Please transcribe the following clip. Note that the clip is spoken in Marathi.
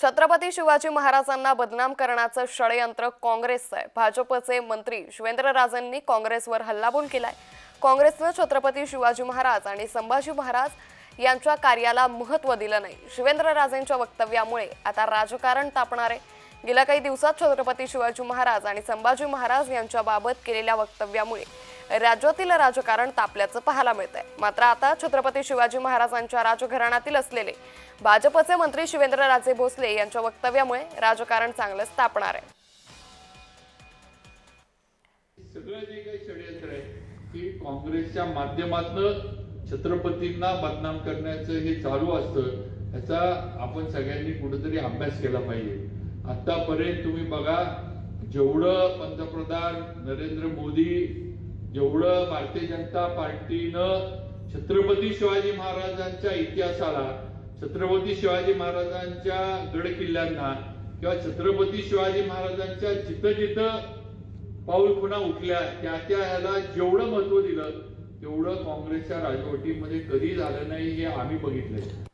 छत्रपती शिवाजी महाराजांना बदनाम करण्याचं षडयंत्र काँग्रेसचं आहे. भाजपचे मंत्री शिवेंद्रराजांनी काँग्रेसवर हल्लाबोल केलाय. काँग्रेसनं छत्रपती शिवाजी महाराज आणि संभाजी महाराज यांच्या कार्याला महत्त्व दिलं नाही. शिवेंद्रराजेंच्या वक्तव्यामुळे आता राजकारण तापणार आहे. गेल्या काही दिवसात छत्रपती शिवाजी महाराज आणि संभाजी महाराज यांच्याबाबत केलेल्या वक्तव्यामुळे राज्यातील राजकारण तापल्याचं पाहायला मिळत आहे मात्र आता छत्रपती शिवाजी महाराजांच्या राजघराण्यातील असलेले भाजपचे मंत्री शिवेंद्रराजे भोसले यांच्या वक्तव्यामुळे राजकारण चांगलंच तापणार आहे. सगळं जे काही षडयंत्र आहे की काँग्रेसच्या माध्यमातनं छत्रपतींना बदनाम करण्याचं हे चालू असतं याचा आपण सगळ्यांनी कुठेतरी अभ्यास केला पाहिजे. आतापर्यंत तुम्ही बघा जेवढं पंतप्रधान नरेंद्र मोदी जेवढं भारतीय जनता पार्टीनं छत्रपती शिवाजी महाराजांच्या इतिहासाला छत्रपती शिवाजी महाराजांच्या गड किल्ल्यांना किंवा छत्रपती शिवाजी महाराजांच्या जिथं जिथं पाऊल खुणा उठल्या त्या त्या ह्याला जेवढं महत्त्व दिलं तेवढं काँग्रेसच्या राजवटीमध्ये कधी झालं नाही हे आम्ही बघितलंय.